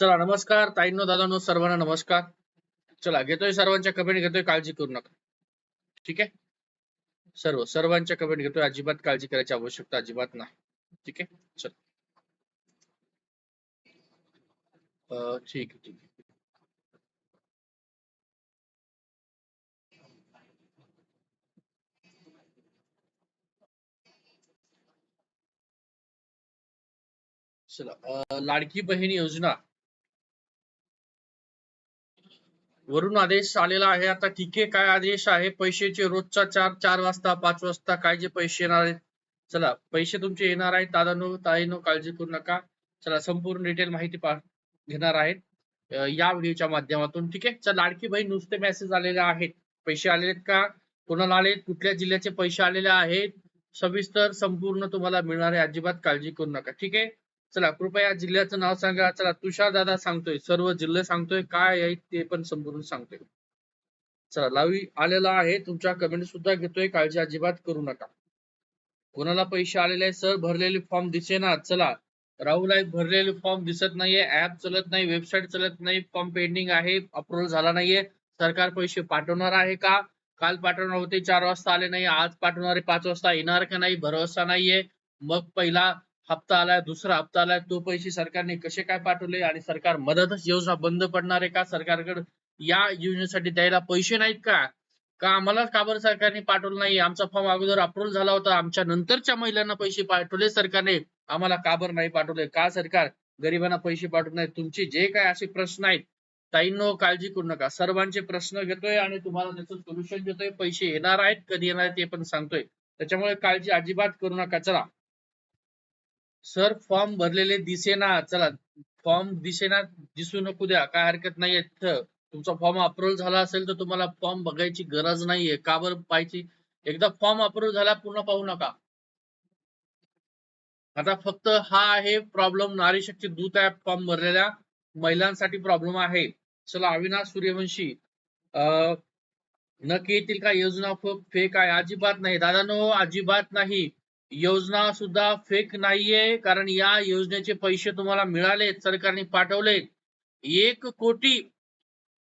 चला नमस्कार. ताईंनो दादानो सर्वांना नमस्कार. चला घेतोय सर्वांच्या कमेंट घेतोय काळजी करू नका. ठीक आहे? सर्व सर्वांच्या कमेंट घेतोय अजिबात काळजी करायची आवश्यकता अजिबात नाही. ठीक आहे? चल. ठीक आहे ठीक आहे. चला अं, लाडकी बहीण योजना. वरून आदेश आलेला आहे. आता ठीक आहे काय आदेश आहे? पैशाचे रोजचा चार चार वाजता पाच वाजता काय जे पैसे येणार आहेत? चला पैसे तुमचे येणार आहेत. दादानो ताईनो काळजी करू नका. चला संपूर्ण डिटेल माहिती घेणार आहेत. या व्हिडिओच्या माध्यमातून ठीक आहे? चला लाडकी बहीण नुसते मेसेज आलेले आहेत. पैसे आलेले आहेत का? कोणाला आलेत? कुठल्या जिल्ह्याचे पैसे आलेले आहेत? सविस्तर संपूर्ण तुम्हाला मिळणार आहे. अजिबात काळजी करू नका ठीक आहे? चला कृपया जिल्ह्याचं नाव सांगा. चला तुषार दादा सांगतोय सर्व जिल्हे सांगतोय काय आहे ते पण समजून सांगतोय. चला लावी आलेला आहे तुमच्या कमेंट सुद्धा घेतोय काळजी अजिबात करू नका. कोणाला पैसे आलेले सर भरलेले फॉर्म दिसेना. चला राहुल आहे भरलेले फॉर्म दिसत नाहीये ऍप चलत नाही वेबसाईट चलत नाही फॉर्म पेंडिंग आहे अप्रुव्हल झाला नाहीये. सरकार पैसे पाठवणार आहे का? काल पाठवणार होते चार वाजता आले नाही आज पाठवणारे पाच वाजता येणार का नाही भरोसा नाहीये. मग पहिला हप्ता आलाय दुसरा हप्ता आलाय तो पैसे सरकारने कसे काय पाठवले आणि सरकार मदतच योजना बंद पडणार आहे का? सरकारकडे या योजनेसाठी द्यायला पैसे नाहीत का? का आम्हाला का बरं सरकारने पाठवलं नाही? आमचा फॉर्म अगोदर अप्रूव्ह झाला होता. आमच्या नंतरच्या महिलांना पैसे पाठवले. सरकारने आम्हाला का बरं नाही पाठवले? का सरकार गरिबांना पैसे पाठवत नाही? तुमचे जे काय असे प्रश्न आहेत ताईंनो काळजी करू नका. सर्वांचे प्रश्न घेतोय आणि तुम्हाला त्याचं सोल्युशन देतोय. पैसे येणार आहेत कधी येणार आहेत ते पण सांगतोय. त्याच्यामुळे काळजी अजिबात करू नका. चला. सर फॉर्म भरलेले दिसेना चला फॉर्म दिसेना दिसू नको द्या काय हरकत नाहीये. तुमचा फॉर्म अप्रुव्हल झाला असेल तर तुम्हाला फॉर्म बघायची गरज नाहीये. का बरं पाहायची? एकदा फॉर्म अप्रूव्ह झाला पूर्ण पाहू नका. आता फक्त हा आहे प्रॉब्लेम नारी शक्ती दूत ऍप फॉर्म भरलेल्या महिलांसाठी प्रॉब्लेम आहे. चला अविनाश सूर्यवंशी अं, नक्की येतील का? योजना फेक आहे. अजिबात नाही. दादानो अजिबात नाही. योजना सुद्धा फेक नाहीये. कारण या योजनेचे पैसे तुम्हाला मिळाले सरकारने पाठवले. एक कोटी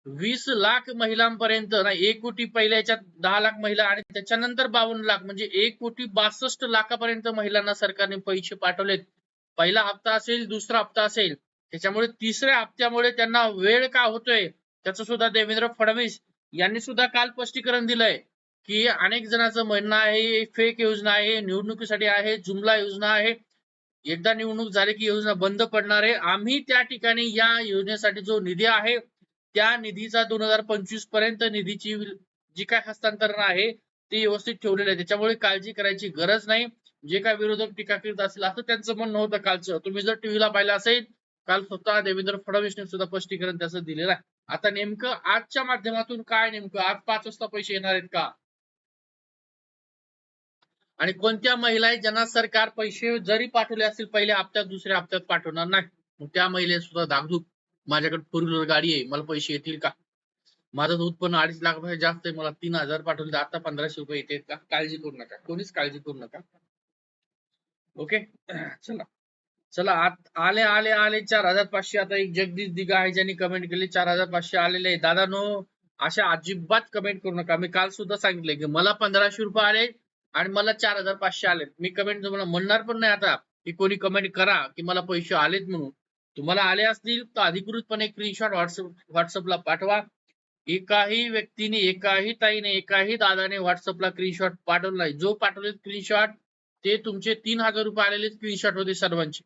वीस लाख महिलांपर्यंत नाही एक कोटी पहिल्याच्या दहा लाख महिला आणि त्याच्यानंतर बावन्न लाख म्हणजे एक कोटी बासष्ट लाखापर्यंत महिलांना सरकारने पैसे पाठवलेत. पहिला हप्ता असेल दुसरा हप्ता असेल. त्याच्यामुळे तिसऱ्या हप्त्यामुळे त्यांना वेळ का होतोय? त्याचं सुद्धा देवेंद्र फडणवीस यांनी सुद्धा काल स्पष्टीकरण दिलंय. की अनेक जणांचं म्हणणं आहे फेक योजना आहे निवडणुकीसाठी आहे जुमला योजना आहे. एकदा निवडणूक झाली की योजना बंद पडणार आहे. आम्ही त्या ठिकाणी या योजनेसाठी जो निधी आहे त्या निधीचा दोन हजार पंचवीसपर्यंत निधीची जी काय हस्तांतरण आहे ते व्यवस्थित ठेवलेलं आहे. त्याच्यामुळे काळजी करायची गरज नाही. जे काय विरोधक टीका करीत असेल असं त्यांचं म्हणणं होतं कालचं. तुम्ही जर टीव्हीला पाहिलं असेल काल स्वतः देवेंद्र फडणवीसने सुद्धा स्पष्टीकरण त्याचं दिलेलं आहे. आता नेमकं आजच्या माध्यमातून काय नेमकं? आज पाच वाजता पैसे येणार आहेत का? आणि कोणत्या महिला आहेत ज्यांना सरकार पैसे जरी पाठवले असतील पहिल्या हप्त्यात दुसऱ्या हप्त्यात पाठवणार नाही. मग त्या महिला सुद्धा धाकधूक. माझ्याकडे फोर व्हीलर गाडी आहे मला पैसे येतील का? माझं उत्पन्न अडीच लाखापेक्षा जास्त आहे मला तीन हजार पाठवले आता पंधराशे रुपये येते. का? काळजी करू नका. कोणीच काळजी करू नका. ओके चला. चला आत- आले आले आले चार हजार पाचशे. आता एक जगदीश दिगा आहे ज्यांनी कमेंट केली चार हजार पाचशे आलेले आहे दादा नो अशा अजिबात कमेंट करू नका. मी काल सुद्धा सांगितले की मला पंधराशे रुपये आले आणि मला चार हजार पाचशे आलेत. मी कमेंट तुम्हाला म्हणणार पण नाही आता की कोणी कमेंट करा की मला पैसे आलेत म्हणून. तुम्हाला आले असतील तर अधिकृतपणे स्क्रीनशॉट व्हॉट्सअप व्हॉट्सअपला पाठवा. एकाही व्यक्तीने एकाही ताईने एकाही दादाने व्हॉट्सअपला स्क्रीनशॉट पाठवला नाही. जो पाठवले स्क्रीनशॉट ते तुमचे तीन हजार रुपये आलेले स्क्रीनशॉट होते सर्वांचे.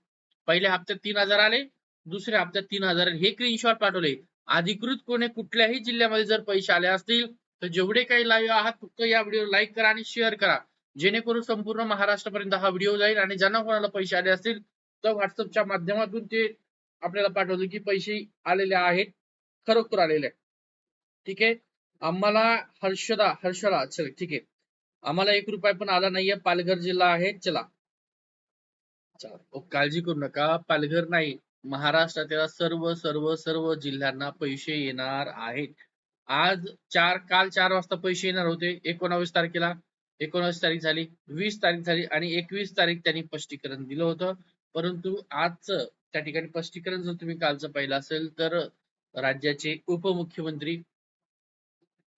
पहिल्या हप्त्यात तीन हजार आले दुसऱ्या हप्त्यात तीन हजार हे स्क्रीनशॉट पाठवले. अधिकृत कोणी कुठल्याही जिल्ह्यामध्ये जर पैसे आले असतील तर जेवढे काही लाईव्ह आहात फक्त या व्हिडिओ लाईक करा आणि शेअर करा. जेणेकरून संपूर्ण महाराष्ट्रापर्यंत हा व्हिडिओ जाईल आणि ज्यांना कोणाला पैसे आले असतील तर व्हॉट्सअपच्या माध्यमातून ते आपल्याला पाठवले की पैसे आलेले आहेत खरोखर आलेले ठीक आहे? आम्हाला हर्षदा हर्षदा चल ठीक आहे. आम्हाला एक रुपया पण आला नाहीये पालघर जिल्हा आहे चला. चला काळजी करू नका पालघर नाही महाराष्ट्रातील सर्व सर्व सर्व जिल्ह्यांना पैसे येणार आहेत. आज चार काल चार वाजता पैसे येणार होते एकोणावीस तारखेला. एकोणीस तारीख झाली वीस तारीख झाली आणि एकवीस तारीख त्यांनी स्पष्टीकरण दिलं होतं. परंतु आजचं त्या ठिकाणी स्पष्टीकरण जर तुम्ही कालचं पाहिलं असेल तर राज्याचे उपमुख्यमंत्री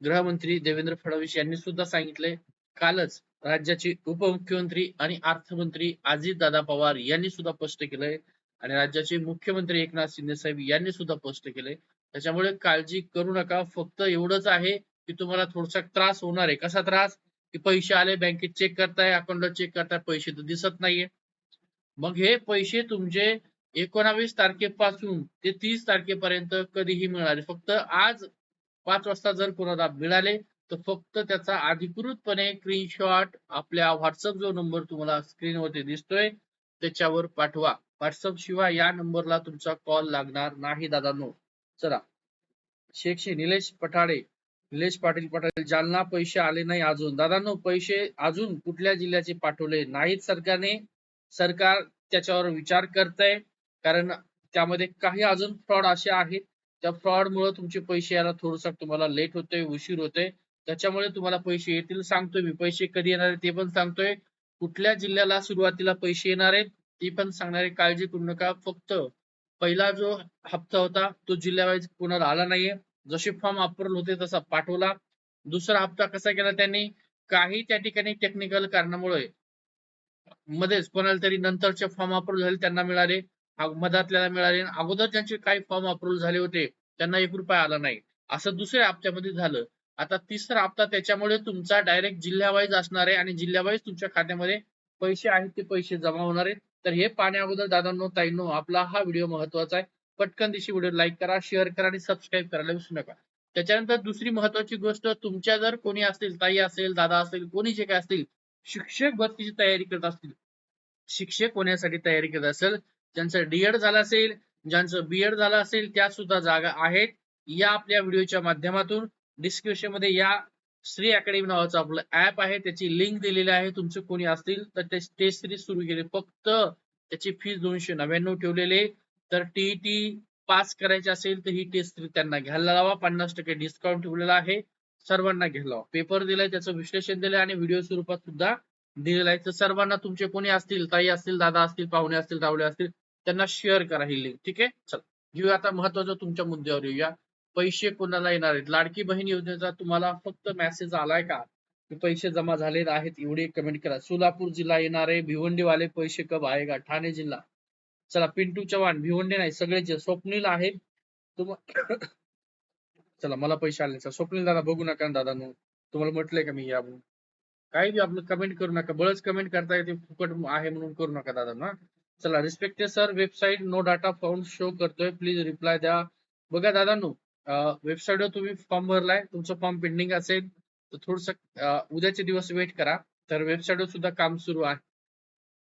गृहमंत्री देवेंद्र फडणवीस यांनी सुद्धा सांगितले कालच राज्याचे उपमुख्यमंत्री आणि अर्थमंत्री अजितदादा पवार यांनी सुद्धा स्पष्ट केलंय आणि राज्याचे मुख्यमंत्री एकनाथ शिंदे साहेब यांनी सुद्धा स्पष्ट केलंय. त्याच्यामुळे काळजी करू नका फक्त एवढंच आहे की तुम्हाला थोडासा त्रास होणार आहे. कसा त्रास? की पैसे आले बँकेत चेक करताय अकाउंटला चेक करताय पैसे तर दिसत नाहीये. मग हे पैसे तुमचे एकोणावीस तारखेपासून ते तीस तारखेपर्यंत कधीही मिळाले. फक्त आज पाच वाजता जर कोणाला मिळाले तर फक्त त्याचा अधिकृतपणे स्क्रीनशॉट आपल्या व्हॉट्सअप जो नंबर तुम्हाला स्क्रीनवरती दिसतोय त्याच्यावर पाठवा. व्हॉट्सअप शिवाय या नंबरला तुमचा कॉल लागणार नाही दादांनो. चला. शेखशी निलेश पठाडे निलेश पाटील पाटील जालना पैसे आले नाही अजून. दादांनो पैसे अजून कुठल्या जिल्ह्याचे पाठवले नाहीत सरकारने. सरकार त्याच्यावर विचार करतंय. कारण त्यामध्ये काही अजून फ्रॉड असे आहेत. त्या फ्रॉड मुळे तुमचे पैसे यायला थोडस तुम्हाला लेट होतोय उशीर होतोय. त्याच्यामुळे तुम्हाला पैसे येतील सांगतोय मी. पैसे कधी येणार ते पण सांगतोय. कुठल्या जिल्ह्याला सुरुवातीला पैसे येणार आहेत ती पण सांगणारे काळजी करू नका. फक्त पहिला जो हप्ता होता तो जिल्ह्यावाईज कोणाला आला नाहीये. जसे फॉर्म अप्रुव्हल होते तसा पाठवला. दुसरा हप्ता कसा केला त्यांनी? काही त्या ठिकाणी टेक्निकल कारणामुळे मध्येच कोणाला तरी नंतरचे फॉर्म अप्रुव्ह झाले त्यांना मिळाले. मधातल्याला मिळाले. अगोदर ज्यांचे काही फॉर्म अप्रुव्हल झाले होते त्यांना एक रुपया आला नाही. असं दुसऱ्या हप्त्यामध्ये झालं. आता तिसरा हप्ता त्याच्यामुळे तुमचा डायरेक्ट जिल्ह्यावाईज असणार आहे आणि जिल्ह्यावाईज तुमच्या खात्यामध्ये पैसे आहेत ते पैसे जमा होणार आहेत. तर हे पाहण्या अगोदर दादांनो ताईंनो आपला हा व्हिडिओ महत्त्वाचा आहे. पटकन दिवशी व्हिडिओ लाईक करा शेअर करा आणि सबस्क्राईब करायला विसरू नका. त्याच्यानंतर दुसरी महत्वाची गोष्ट तुमच्या जर कोणी असतील ताई असेल दादा असेल कोणी जे काय असतील शिक्षक भरतीची तयारी करत असतील शिक्षक होण्यासाठी तयारी करत असेल ज्यांचं डीएड झालं असेल ज्यांचं बीएड झालं असेल त्या सुद्धा जागा आहेत. या आपल्या व्हिडिओच्या माध्यमातून डिस्क्रिप्शनमध्ये या श्री अकॅडमी नावाचं आपलं ऍप आहे. त्याची लिंक दिलेली आहे. तुमचे कोणी असतील तर ते टेस्ट सिरीज सुरू केली. फक्त त्याची फीस दोनशे नव्याण्णव ठेवलेले. तर टीईटी पास करायची असेल तर ही टेस्ट त्यांना घ्यायला लावा. पन्नास टक्के डिस्काउंट ठेवलेला आहे. सर्वांना घ्यायला लावा. पेपर दिलाय त्याचं विश्लेषण दिलंय आणि व्हिडिओ स्वरूपात सुद्धा दिलेला आहे. तर सर्वांना तुमचे कोणी असतील ताई असतील दादा असतील पाहुणे असतील रावळे असतील त्यांना शेअर करा ही लिंक ठीक आहे? चल. घेऊया आता महत्वाचं तुमच्या मुद्द्यावर येऊया. पैसे कोणाला येणार आहेत? लाडकी बहीण योजनेचा तुम्हाला फक्त मेसेज आलाय का? की पैसे जमा झालेले आहेत एवढे कमेंट करा. सोलापूर जिल्हा येणार आहे भिवंडीवाले पैसे कब आहे का ठाणे जिल्हा. चला पिंटू चव्हाण भिवंडे नाही सगळेचे स्वप्नील आहे. तुम्हाला चला मला पैसे आले स्वप्नील दादा बघू नका दादा तुम्हाला म्हटलंय का मी या काही बी आपलं कमेंट करू नका. बळच कमेंट करता येते फुकट आहे म्हणून करू नका दादा ना चला respected sir website no data found show करतोय. प्लीज रिप्लाय द्या. बघा दादांनो वेबसाईटवर तुम्ही फॉर्म भरलाय तुमचं फॉर्म पेंडिंग असेल तर थोडस उद्याचे दिवस वेट करा. तर वेबसाईटवर सुद्धा काम सुरू आहे.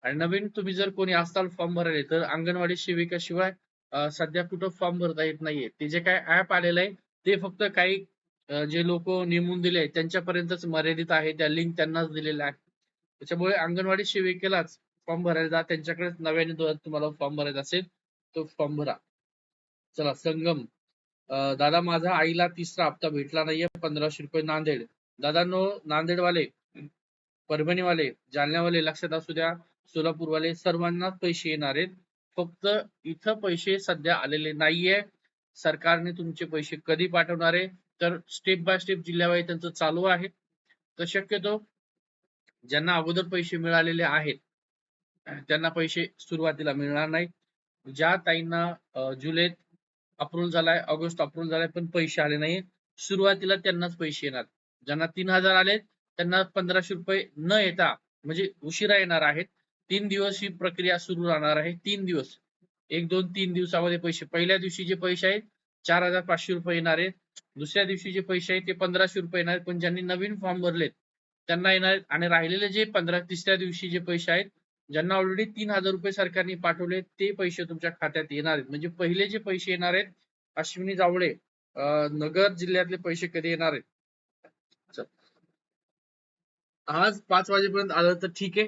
आणि नवीन तुम्ही जर कोणी असताल फॉर्म भरायला तर अंगणवाडी सेविका शिवाय सध्या कुठं फॉर्म भरता येत नाहीये. ते जे काय ऍप आलेलं आहे ते फक्त काही जे लोक नेमून दिले त्यांच्यापर्यंतच मर्यादित आहे. त्या लिंक त्यांनाच दिलेल्या आहे त्याच्यामुळे अंगणवाडी सेविकेलाच फॉर्म भरायला जा. त्यांच्याकडेच नव्याने तुम्हाला फॉर्म भरायचा असेल तो फॉर्म भरा. चला संगम. दादा माझा आईला तिसरा हप्ता भेटला नाहीये पंधराशे रुपये नांदेड. दादा नो नांदेडवाले परभणीवाले जालन्यावाले लक्षात असू द्या. सोलापूरवाले सर्वांनाच पैसे येणार आहेत. फक्त इथं पैसे सध्या आलेले नाहीये. सरकारने तुमचे पैसे कधी पाठवणार आहे? तर स्टेप बाय स्टेप जिल्ह्यावाई त्यांचं चालू आहे. तर शक्यतो ज्यांना अगोदर पैसे मिळालेले आहेत त्यांना पैसे सुरुवातीला मिळणार नाही. ज्या ताईंना जुलैत अप्रुव्हल झालाय ऑगस्ट अप्रुव्हल झालाय पण पैसे आले नाही सुरुवातीला त्यांनाच पैसे येणार. ज्यांना तीन हजार आले त्यांना पंधराशे रुपये न येता म्हणजे उशिरा येणार आहेत. तीन दिवस ही प्रक्रिया सुरू राहणार आहे. तीन दिवस. एक दोन तीन दिवसामध्ये पैसे. पहिल्या दिवशी जे पैसे आहेत चार हजार पाचशे रुपये येणार आहेत. दुसऱ्या दिवशी जे पैसे आहेत ते पंधराशे रुपये येणार आहेत. पण ज्यांनी नवीन फॉर्म भरलेत त्यांना येणार आहेत. आणि राहिलेले जे पंधरा तिसऱ्या दिवशी जे पैसे आहेत ज्यांना ऑलरेडी तीन हजार रुपये सरकारने पाठवले ते पैसे तुमच्या खात्यात येणार आहेत. म्हणजे पहिले जे पैसे येणार आहेत अश्विनी जावळे नगर जिल्ह्यातले पैसे कधी येणार आहेत? आज पाच वाजेपर्यंत आलं तर ठीक आहे.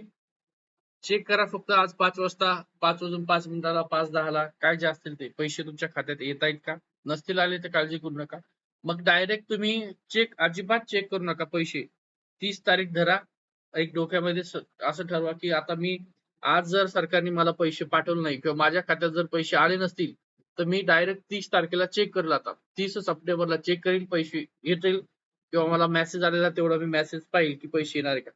चेक करा फक्त आज पाच वाजता पाच वाजून पाच मिनिटाला पाच दहाला. काय जे असतील ते. पैसे तुमच्या खात्यात येत आहेत का? नसतील आले तर काळजी करू नका. मग डायरेक्ट तुम्ही चेक अजिबात चेक करू नका पैसे. तीस तारीख धरा. एक डोक्यामध्ये असं ठरवा की आता मी आज जर सरकारने मला पैसे पाठवले नाही किंवा माझ्या खात्यात जर पैसे आले नसतील तर मी डायरेक्ट तीस तारखेला चेक करेल आता. तीस सप्टेंबरला चेक करील पैसे येतील किंवा मला मेसेज आलेला तेवढा मी मेसेज पाहिजे की पैसे येणार आहे का?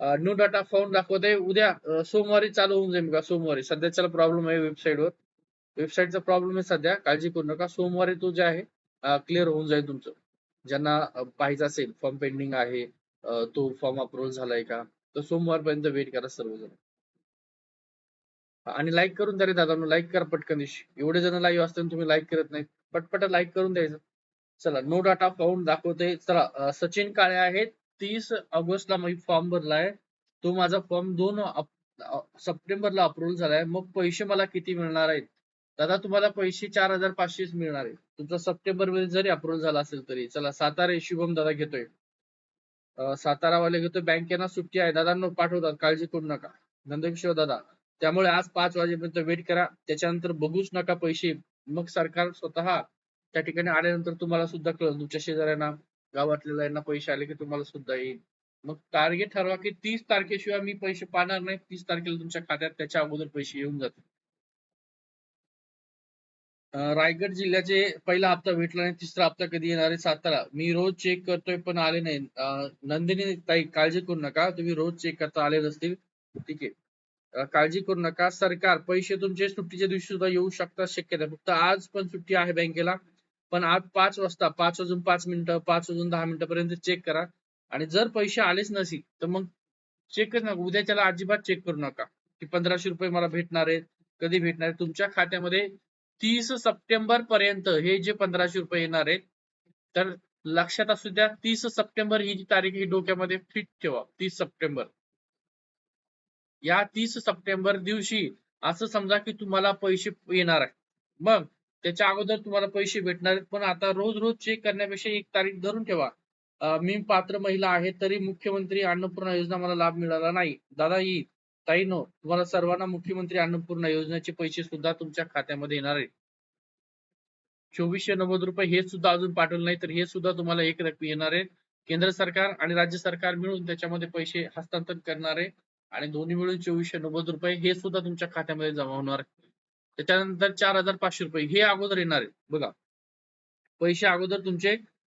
न्यू डाटा फाउंड दाखवते उद्या सोमवारी चालू होऊन जाईल का सोमवारी. सध्याचा प्रॉब्लेम आहे वेबसाईटवर वेबसाईटचा प्रॉब्लेम आहे सध्या. काळजी करू नका. सोमवारी तो जे आहे क्लिअर होऊन जाईल तुमचं. ज्यांना पाहिजे असेल फॉर्म पेंडिंग आहे तो फॉर्म अप्रुव्ह झालाय का? तर सोमवारपर्यंत वेट करा सर्वजण. आणि लाईक करून द्या रे दादा लाईक करा पटकन दिवशी एवढे जण लाईव्ह असताना तुम्ही लाईक करत नाही. पटपट लाईक करून द्यायचं. चला नो डाटा फाउंड दाखवते चला सचिन काळे आहेत. तीस ऑगस्टला मी फॉर्म भरलाय. तो माझा फॉर्म दोन सप्टेंबरला अप्रूव्हल झालाय. मग पैसे मला किती मिळणार आहेत? दादा तुम्हाला पैसे चार हजार पाचशेच मिळणार आहे तुमचा सप्टेंबरमध्ये जरी अप्रूव्हल झाला असेल तरी. चला सातारा शुभम दादा घेतोय. सातारावाले घेतोय. बँकेना सुट्टी आहे. दादांनो पाठवतात. काळजी करू नका. नंदकिशोर दादा. त्यामुळे आज पाच वाजेपर्यंत वेट करा. त्याच्यानंतर बघूच नका पैसे. मग सरकार स्वतः त्या ठिकाणी आल्यानंतर तुम्हाला सुद्धा कळेल. तुमच्या शेजाऱ्यांना. गावातल्या यांना पैसे आले की तुम्हाला सुद्धा येईल. मग टार्गेट ठरवा की तीस तारखेशिवाय मी पैसे पाहणार नाही. तीस तारखेला तुमच्या खात्यात त्याच्या अगोदर पैसे येऊन जातील. रायगड जिल्ह्याचे पहिला हप्ता भेटला नाही तिसरा हप्ता कधी येणार आहे? सातारा. मी रोज चेक करतोय पण आले नाही. नंदिनी ताई काळजी करू नका. तुम्ही रोज चेक करता आले नसतील. ठीक आहे. काळजी करू नका. सरकार पैसे तुमचे सुट्टीच्या दिवशी सुद्धा येऊ शकतात शक्यता. फक्त आज पण सुट्टी आहे बँकेला. पण आज पाच वाजता पाच वाजून पाच मिनिटं पाच वाजून दहा मिनिटापर्यंत चेक करा. आणि जर पैसे आलेच नसेल तर मग चेकच नका. उद्याच्याला अजिबात चेक करू नका की पंधराशे रुपये मला भेटणार आहेत कधी भेटणार आहेत. तुमच्या खात्यामध्ये तीस सप्टेंबर पर्यंत हे जे पंधराशे रुपये येणार आहेत तर लक्षात असू द्या तीस सप्टेंबर ही जी तारीख ही डोक्यामध्ये फिट ठेवा. तीस सप्टेंबर. या तीस सप्टेंबर दिवशी असं समजा की तुम्हाला पैसे येणार आहे मग त्याच्या अगोदर तुम्हाला पैसे भेटणार आहेत. पण आता रोज रोज चेक करण्यापेक्षा एक तारीख धरून ठेवा. मी पात्र महिला आहे तरी मुख्यमंत्री अन्नपूर्णा योजना मला लाभ मिळाला नाही. दादा ही ताई नो तुम्हाला सर्वांना मुख्यमंत्री अन्नपूर्णा योजनेचे पैसे सुद्धा तुमच्या खात्यामध्ये येणार आहेत. चोवीसशे नव्वद रुपये हे सुद्धा अजून पाठवले नाही तर हे सुद्धा तुम्हाला एक रकमी येणार आहे. केंद्र सरकार आणि राज्य सरकार मिळून त्याच्यामध्ये पैसे हस्तांतरण करणार आहे. आणि दोन्ही मिळून चोवीसशे नव्वद रुपये हे सुद्धा तुमच्या खात्यामध्ये जमा होणार आहे त्याच्यानंतर चार हजार पाचशे रुपये हे अगोदर येणार आहे बघा. पैसे अगोदर तुमचे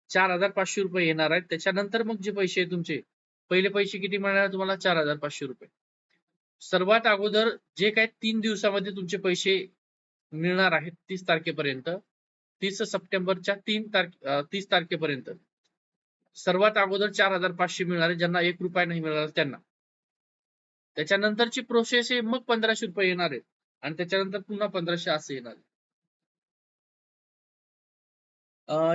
चार हजार पाचशे रुपये येणार आहेत. त्याच्यानंतर मग जे पैसे आहे तुमचे पहिले पैसे किती मिळणार तुम्हाला? चार हजार पाचशे रुपये. सर्वात अगोदर जे काही तीन दिवसामध्ये तुमचे पैसे मिळणार आहेत तीस तारखेपर्यंत तीस सप्टेंबरच्या तीन तारखे तीस तारखेपर्यंत सर्वात अगोदर चार हजार पाचशे मिळणार आहे ज्यांना एक रुपया नाही मिळाला त्यांना. त्याच्यानंतरची प्रोसेस आहे मग पंधराशे रुपये येणार आहेत. आणि त्याच्यानंतर पुन्हा पंधराशे असे येणार.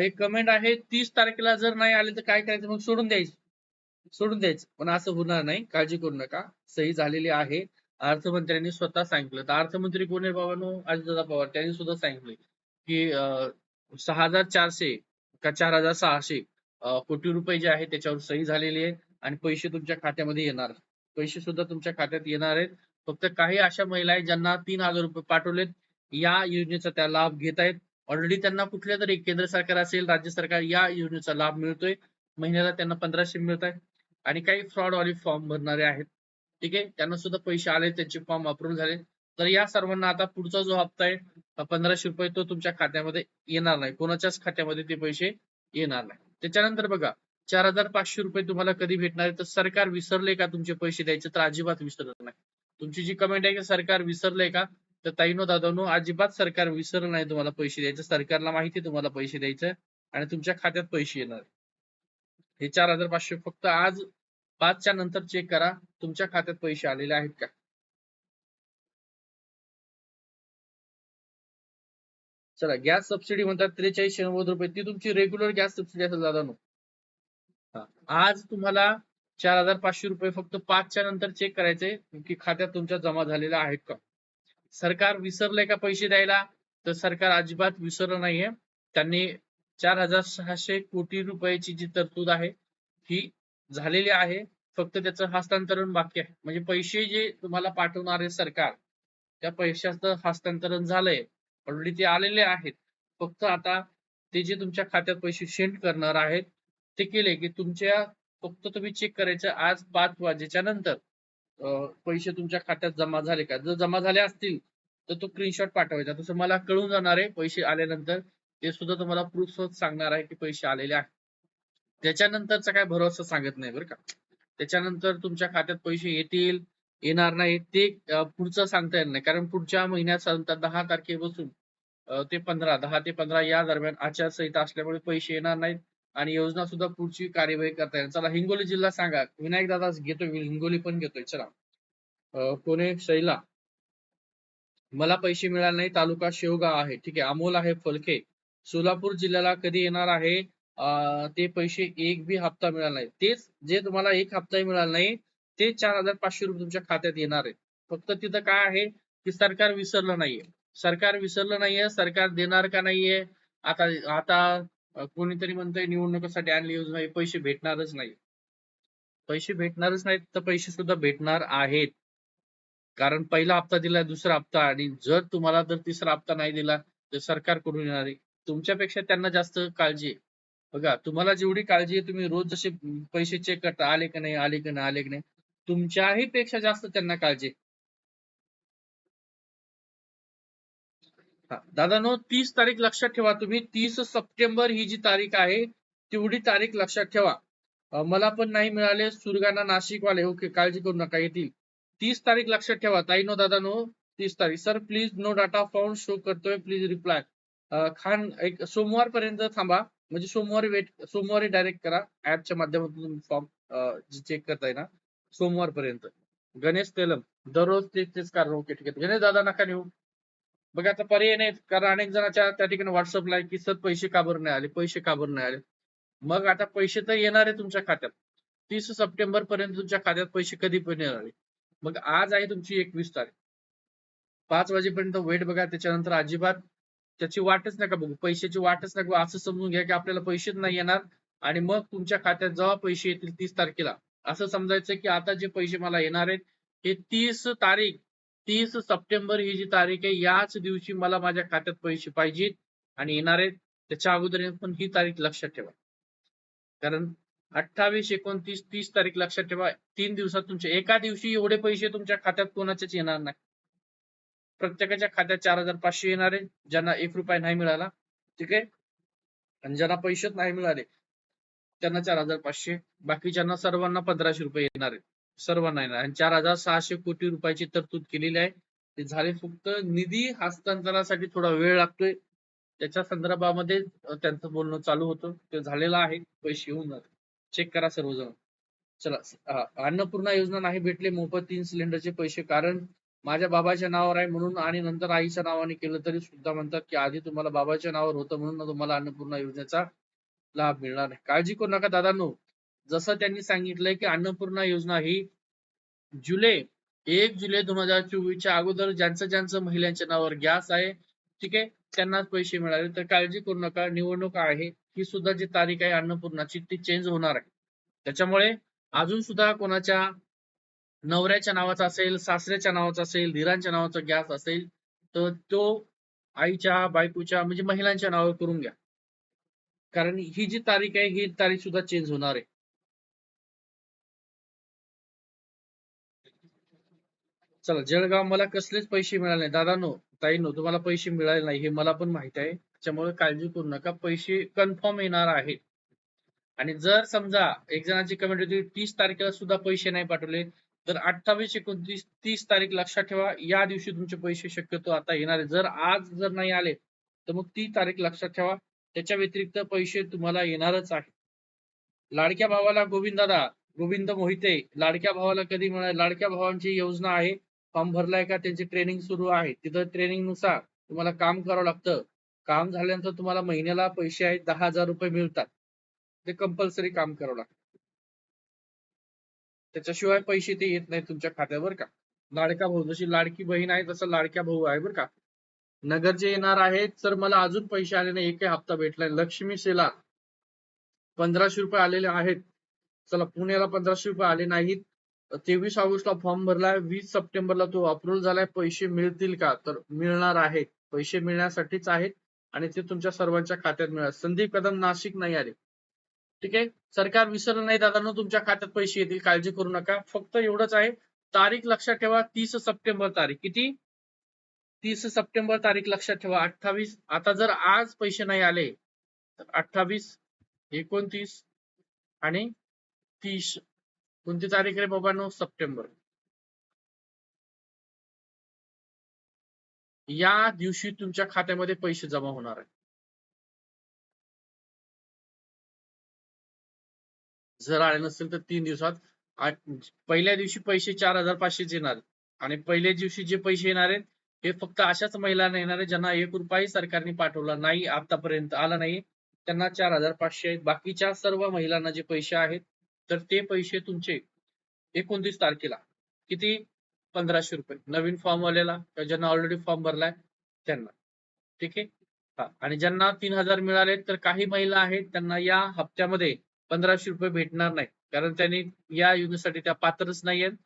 एक कमेंट आहे तीस तारखेला जर नाही आले तर काय करायचं? मग सोडून द्यायचं. सोडून द्यायचं. पण असं होणार नाही. काळजी करू नका. सही झालेली आहे. अर्थमंत्र्यांनी स्वतः सांगितलं. तर अर्थमंत्री कोण आहे बाबांनो? अजितदादा पवार. त्यांनी सुद्धा सांगितले की सहा हजार चारशे का चार हजार सहाशे कोटी रुपये जे आहे त्याच्यावर सही झालेली आहे आणि पैसे तुमच्या खात्यामध्ये येणार. पैसे सुद्धा तुमच्या खात्यात येणार आहेत. फक्त काही अशा महिला आहेत ज्यांना तीन हजार रुपये पाठवलेत. या योजनेचा त्या लाभ घेत आहेत. ऑलरेडी त्यांना कुठल्या तरी केंद्र सरकार असेल राज्य सरकार या योजनेचा लाभ मिळतोय. महिन्याला त्यांना पंधराशे मिळत आहे आणि काही फ्रॉड वाले फॉर्म भरणारे आहेत. ठीक आहे? त्यांना सुद्धा पैसे आले त्यांचे फॉर्म अप्रूव्ह झाले. तर या सर्वांना आता पुढचा जो हप्ता आहे पंधराशे रुपये तो तुमच्या खात्यामध्ये येणार नाही. कोणाच्याच खात्यामध्ये ते पैसे येणार नाही. त्याच्यानंतर बघा चार हजार पाचशे रुपये तुम्हाला कधी भेटणार आहे? तर सरकार विसरले का तुमचे पैसे द्यायचे? तर अजिबात विसरत नाही. तुमची जी कमेंट आहे की सरकार विसरलंय का? तर ताईनो दादानो अजिबात सरकार विसरलं नाही तुम्हाला पैसे द्यायचं. सरकारला माहिती आहे तुम्हाला पैसे द्यायचं आणि तुमच्या खात्यात पैसे येणार. हे चार हजार पाचशे फक्त आज पाचच्या नंतर चेक करा. तुमच्या खात्यात पैसे आलेले आहेत का? चला गॅस सबसिडी म्हणतात त्रेचाळीसशे नव्वद रुपये. ती तुमची रेग्युलर गॅस सबसिडी असेल दादानो. आज तुम्हाला चार हजार पाचशे रुपये फक्त पाचच्या नंतर चेक करायचे की खात्यात तुमच्या जमा झालेल्या आहेत का? सरकार विसरलंय का पैसे द्यायला? तर सरकार अजिबात विसरलं नाहीये. त्यांनी चार हजार सहाशे कोटी रुपयाची जी तरतूद आहे ही झालेली आहे. फक्त त्याचं हस्तांतरण बाकी आहे. म्हणजे पैसे जे तुम्हाला पाठवणार आहे सरकार त्या पैशाचं हस्तांतरण झालंय. ऑलरेडी ते आलेले आहेत. फक्त आता ते जे तुमच्या खात्यात पैसे सेंड करणार आहेत ते केले की तुमच्या फक्त तुम्ही चेक करायचं आज पाच वाजेच्या नंतर. पैसे तुमच्या खात्यात जमा झाले का? जर जमा झाले असतील तर तो स्क्रीनशॉट पाठवायचा. तसं मला कळून जाणार आहे पैसे आल्यानंतर. ते सुद्धा तुम्हाला प्रूफ सांगणार आहे की पैसे आलेले आहेत. त्याच्यानंतरचा काय भरोसा सांगत नाही बरं का. त्याच्यानंतर तुमच्या खात्यात पैसे येतील येणार नाही ते पुढचं सांगता येणार नाही. कारण पुढच्या महिन्यात साधारणतः दहा तारखेपासून ते पंधरा दहा ते पंधरा या दरम्यान आचारसंहिता असल्यामुळे पैसे येणार नाहीत. आणि योजना सुद्धा पुढची कार्यवाही करता येईल. चला हिंगोली जिल्हा सांगा. विनायक दादा घेतोय हिंगोली पण घेतोय. चला. अं, कोणे शैला. मला पैसे मिळाले नाही तालुका शेवगाव आहे. ठीक आहे अमोल आहे फलके. सोलापूर जिल्ह्याला कधी येणार आहे? ते पैसे एक बी हप्ता मिळाला नाही. तेच जे तुम्हाला एक हप्ताही मिळाला नाही ते चार हजार पाचशे रुपये तुमच्या खात्यात येणार आहे. फक्त तिथं काय आहे की सरकार विसरलं नाहीये. सरकार विसरलं नाहीये सरकार देणार का नाहीये? आता आता कोणीतरी म्हणतंय निवडणुकीसाठी आणली योजना हे पैसे भेटणारच नाही. पैसे भेटणारच नाहीत तर पैसे सुद्धा भेटणार आहेत. कारण पहिला हप्ता दिला दुसरा हप्ता. आणि जर तुम्हाला जर तिसरा हप्ता नाही दिला तर सरकार करून येणार आहे? तुमच्यापेक्षा त्यांना जास्त काळजी आहे. बघा तुम्हाला जेवढी काळजी आहे तुम्ही रोज जसे पैसे चेक करता आले का नाही आले का नाही आले का नाही तुमच्याही पेक्षा जास्त त्यांना काळजी आहे. दादानो तीस तारीख लक्षात ठेवा तुम्ही. तीस सप्टेंबर ही जी तारीख आहे तेवढी तारीख लक्षात ठेवा. मला पण नाही मिळाले सुरगाणा नाशिक वाले ओके काळजी करू नका येतील. तीस तारीख लक्षात ठेवा. ताई नो दादा नो तीस तारीख. Sir please no data found show करतोय. प्लीज रिप्लाय खान एक सोमवार पर्यंत थांबा. म्हणजे सोमवारी वेट सोमवारी डायरेक्ट करा. ऍपच्या माध्यमातून फॉर्म चेक करताय ना सोमवार पर्यंत गणेश तेलम दररोज तेच तेच कारण. ओके ठीक आहे. गणेश दादा नका नेऊ. बघा आता पर्याय नाही कारण अनेक जणांच्या त्या ठिकाणी व्हॉट्सअपला की सर पैसे का बरं नाही आले? पैसे का बरं नाही आले? मग आता पैसे तर येणार आहे तुमच्या खात्यात. तीस सप्टेंबर पर्यंत तुमच्या खात्यात पैसे कधी पण येणार आहे मग आज आहे तुमची एकवीस तारीख. पाच वाजेपर्यंत वेट बघा. त्याच्यानंतर अजिबात त्याची वाटच नका बघू. पैशाची वाटच नका असं समजून घ्या की आपल्याला पैसेच नाही येणार. आणि मग तुमच्या खात्यात जेव्हा पैसे येतील तीस तारखेला असं समजायचं की आता जे पैसे मला येणार आहेत हे तीस तारीख तीस सप्टेंबर ही जी तारीख आहे याच दिवशी मला माझ्या खात्यात पैसे पाहिजेत आणि येणार आहेत. त्याच्या अगोदर पण ही तारीख लक्षात ठेवा. कारण अठ्ठावीस एकोणतीस तीस तारीख लक्षात ठेवा. तीन दिवसात तुमचे एका दिवशी एवढे पैसे तुमच्या खात्यात कोणाचेच येणार नाही. प्रत्येकाच्या खात्यात चार हजार पाचशे येणार आहे. ज्यांना एक रुपया नाही मिळाला ठीक आहे? आणि ज्यांना पैसेच नाही मिळाले त्यांना चार हजार पाचशे. बाकीच्यांना सर्वांना पंधराशे रुपये येणार आहेत. सर्वांना येणार. आणि चार हजार सहाशे कोटी रुपयाची तरतूद केलेली आहे. ते झाले फक्त निधी हस्तांतरणासाठी थोडा वेळ लागतोय. त्याच्या संदर्भामध्ये त्यांचं बोलणं चालू होतं. ते झालेलं आहे. पैसे येऊन जातात. चेक करा सर्वजण. चला अन्नपूर्णा योजना नाही भेटले. मोफत तीन सिलेंडरचे पैसे. कारण माझ्या बाबाच्या नावावर आहे म्हणून आणि नंतर आईच्या नावाने केलं तरी सुद्धा म्हणतात की आधी तुम्हाला बाबाच्या नावावर होतं म्हणून तुम्हाला अन्नपूर्णा योजनेचा लाभ मिळणार नाही. काळजी करू नका दादांनो. जसं त्यांनी सांगितलंय की अन्नपूर्णा योजना ही जुलै एक जुलै दोन हजार चोवीसच्या अगोदर ज्यांचं ज्यांचं महिलांच्या नावावर गॅस आहे ठीक आहे त्यांनाच पैसे मिळाले. तर काळजी करू नका निवडणूक आहे ही सुद्धा जी तारीख आहे अन्नपूर्णाची ती चेंज होणार आहे. त्याच्यामुळे अजून सुद्धा कोणाच्या नवऱ्याच्या नावाचा असेल सासऱ्याच्या नावाचा असेल धीरांच्या नावाचा गॅस असेल तर तो आईच्या बायकोच्या म्हणजे महिलांच्या नावावर करून घ्या. कारण ही जी तारीख आहे ही तारीख सुद्धा चेंज होणार आहे. चला जळगाव मला कसलेच पैसे मिळाले नाही. ताई न तुम्हाला पैसे मिळाले नाही हे मला पण माहीत आहे. त्याच्यामुळे काळजी करू नका. पैसे कन्फर्म येणार आहेत. आणि जर समजा एक जणांची कमेंट होती तीस तारखेला सुद्धा पैसे नाही पाठवले तर अठ्ठावीस एकोणतीस तीस तारीख लक्षात ठेवा. या दिवशी तुमचे पैसे शक्यतो आता येणार आहे जर आज जर नाही आले तर मग ती तारीख लक्षात ठेवा. त्याच्या व्यतिरिक्त पैसे तुम्हाला येणारच आहे लाडक्या भावाला गोविंद दादा गोविंद मोहिते लाडक्या भावाला कधी मिळाले? लाडक्या भावांची योजना आहे. फॉर्म भरलाय का? त्यांची ट्रेनिंग सुरू आहे. तिथं ट्रेनिंगनुसार तुम्हाला काम करावं लागतं. काम झाल्यानंतर तुम्हाला महिन्याला पैसे आहेत दहा हजार रुपये मिळतात. ते कंपल्सरी काम करावं लागतं. त्याच्याशिवाय पैसे ते येत नाही तुमच्या खात्यावर का? लाडका भाऊ जशी लाडकी बहीण आहे तसं लाडक्या भाऊ आहे बरं का? नगर जे येणार आहेत तर मला अजून पैसे आले नाही. एकही हप्ता भेटलाय लक्ष्मी सेला पंधराशे रुपये आलेले आहेत. चला पुण्याला पंधराशे रुपये आले नाहीत. तेवीस ऑगस्टला फॉर्म भरलाय वीस सप्टेंबरला तो अप्रुव्ह झालाय. पैसे मिळतील का? तर मिळणार आहेत. पैसे मिळण्यासाठीच आहेत आणि ते तुमच्या सर्वांच्या खात्यात मिळणार. संदीप कदम नाशिक नाही आले ठीक आहे? सरकार विसरलं नाही दादांनो तुमच्या खात्यात पैसे येतील. काळजी करू नका. फक्त एवढंच आहे. तारीख लक्षात ठेवा. तीस सप्टेंबर तारीख. किती? तीस सप्टेंबर तारीख लक्षात ठेवा. अठ्ठावीस. आता जर आज पैसे नाही आले तर अठ्ठावीस एकोणतीस आणि तीस. कोणती तारीख रे बाबांनो? सप्टेंबर. या दिवशी तुमच्या खात्यामध्ये पैसे जमा होणार आहे जर आले नसेल तर तीन दिवसात पहिल्या दिवशी पैसे चार हजार पाचशेच येणार. आणि पहिल्या दिवशी जे पैसे येणार आहेत हे फक्त अशाच महिलांना येणार आहे ज्यांना एक रुपयाही सरकारने पाठवला नाही आतापर्यंत आला नाही. त्यांना चार हजार पाचशे आहेत. बाकीच्या सर्व महिलांना जे पैसे आहेत तर ते पैसे तुमचे एकोणतीस तारखेला किती? पंधराशे रुपये. नवीन फॉर्म वाल्याला ज्यांना ऑलरेडी फॉर्म भरलाय त्यांना. ठीक आहे? हा. आणि ज्यांना तीन हजार मिळाले तर काही महिला आहेत त्यांना या हप्त्यामध्ये पंधराशे रुपये भेटणार नाही कारण त्यांनी या योजनेसाठी त्या पात्रच नाही आहेत.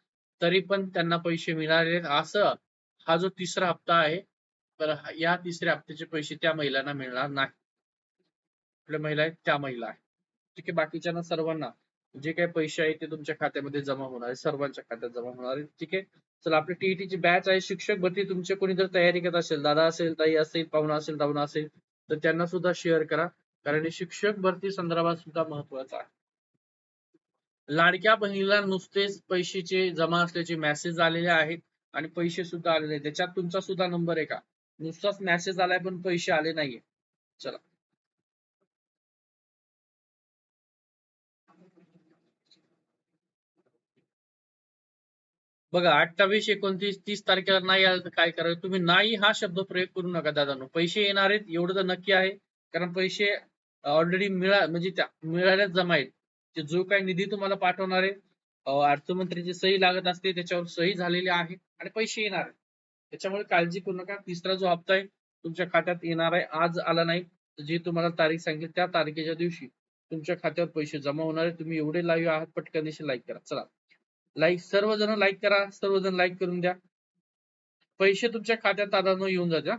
तरी पण त्यांना पैसे मिळाले असं हा जो तिसरा हप्ता आहे तर या तिसऱ्या हप्त्याचे पैसे त्या महिलांना मिळणार नाही. आपल्या महिला आहेत? त्या महिला आहेत. ठीक आहे? बाकीच्यांना सर्वांना जे काही पैसे आहेत ते तुमच्या खात्यामध्ये जमा होणार आहे सर्वांच्या खात्यात जमा होणार आहे ठीक आहे? चला आपली टीईटीची बॅच आहे. शिक्षक भरती तुमचे कोणी जर तयारी करत असेल दादा असेल ताई असेल पाहुणा असेल दावणा असेल तर त्यांना सुद्धा शेअर करा. कारण शिक्षक भरती संदर्भात सुद्धा महत्त्वाचा आहे. लाडक्या बहिणीला नुसतेच पैशाचे जमा असल्याचे मेसेज आलेले आहेत आणि पैसे सुद्धा आलेले आहेत. त्याच्यात तुमचा सुद्धा नंबर आहे का? नुसताच मेसेज आलाय पण पैसे आले नाहीये. चला. बघा अठ्ठावीस एकोणतीस तीस तारखेला नाही आलं तर काय करायचं तुम्ही नाही हा शब्द प्रयोग करू नका दादानो. पैसे येणार आहेत एवढं तर नक्की आहे. कारण पैसे ऑलरेडी मिळा म्हणजे त्या मिळाल्याच जमा आहेत. जो काही निधी तुम्हाला पाठवणार आहे अर्थमंत्रीची सही लागत असते त्याच्यावर सही झालेली आहे आणि पैसे येणार आहेत. त्याच्यामुळे काळजी करू नका. तिसरा जो हप्ता आहे तुमच्या खात्यात येणार आहे. आज आला नाही जे जी तुम्हाला तारीख सांगितली त्या तारखेच्या दिवशी तुमच्या खात्यावर पैसे जमा होणार आहे तुम्ही एवढे लाईव्ह आहात पटकन लाईक करा. चला. लाईक सर्वजण लाईक करा सर्वजण लाईक करून द्या. पैसे तुमच्या खात्यात दादांनो येऊन जात्या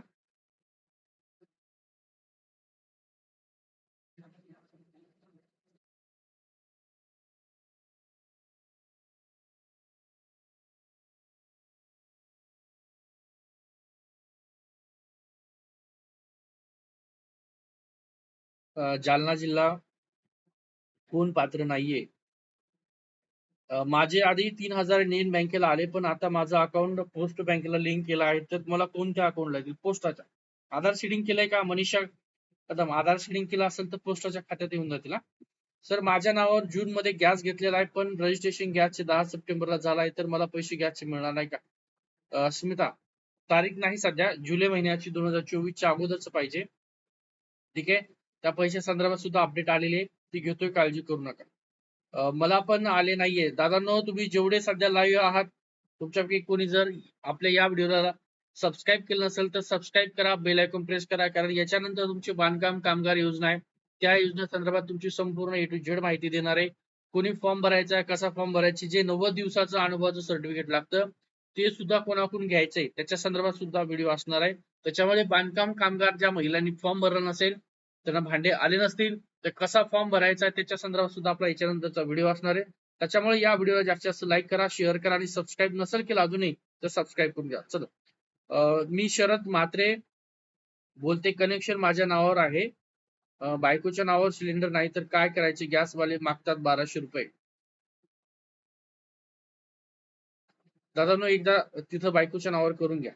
जालना जिल्हा कोण पात्र नाहीये. माझे आधी तीन हजार इंडियन बँकेला आले पण आता माझं अकाउंट पोस्ट बँकेला लिंक केलं आहे. तर मला कोणत्या अकाउंटला येतील पोस्टाच्या. आधार सीडिंग केलंय का? मनीषा कदम आधार सीडिंग केलं असेल तर पोस्टाच्या खात्यात येऊन जातील सर माझ्या नावावर जून मध्ये गॅस घेतलेला आहे पण रजिस्ट्रेशन गॅसचे दहा सप्टेंबरला झाला आहे तर मला पैसे गॅसचे मिळणार नाही का? स्मिता तारीख नाही सध्या. जुलै महिन्याची दोन हजार चोवीसच्या अगोदरच पाहिजे. ठीक आहे? त्या पैशा संदर्भात सुद्धा अपडेट आलेली आहे. ती घेतोय काळजी करू नका. मला पण आले नाहीये. दादांनो तुम्ही जेवढे सध्या लाईव्ह आहात तुमच्यापैकी कोणी जर आपल्या या व्हिडिओला सबस्क्राईब केलं नसेल तर सबस्क्राईब करा बेल आयकॉन प्रेस करा कारण याच्यानंतर तुमची बांधकाम कामगार योजना आहे. त्या योजने संदर्भात तुमची संपूर्ण ए टू झेड माहिती देणार आहे. कोणी फॉर्म भरायचा कसा फॉर्म भरायची जे नव्वद दिवसाचं अनुभवाचं सर्टिफिकेट लागतं ते सुद्धा कोणाकडून घ्यायचंय त्याच्या संदर्भात सुद्धा व्हिडिओ असणार आहे. त्याच्यामध्ये बांधकाम कामगार ज्या महिलांनी फॉर्म भरला नसेल त्यांना भांडे आले नसतील तर कसा फॉर्म भरायचा आहे त्याच्या संदर्भात सुद्धा आपला याच्यानंतरचा व्हिडिओ असणार आहे. त्याच्यामुळे या व्हिडिओला जास्तीत जास्त लाईक करा शेअर करा आणि सबस्क्राईब नसेल केलं अजूनही तर सबस्क्राईब करून घ्या. चला. मी शरद म्हात्रे बोलते. कनेक्शन माझ्या नावावर आहे. बायकोच्या नावावर सिलेंडर नाही तर काय करायचे? गॅस वाले मागतात बाराशे रुपये. दादानो एकदा तिथं बायकोच्या नावावर करून घ्या.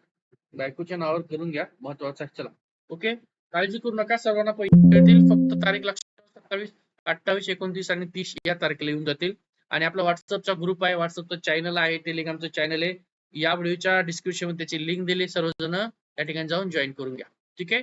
बायकोच्या नावावर करून घ्या. महत्वाचं आहे. चला. ओके काळजी करू नका. सर्वांना पैसे फक्त तारीख लक्षात सत्तावीस अठ्ठावीस एकोणतीस आणि तीस या तारखेला येऊन जातील. आणि आपला व्हॉट्सअपचा ग्रुप आहे व्हॉट्सअपचा चॅनल आहे टेलिग्रामचं चॅनल आहे. या व्हिडिओच्या डिस्क्रिप्शनमध्ये त्याची लिंक दिली सर्वजण या ठिकाणी जाऊन जॉईन करून घ्या. ठीक आहे?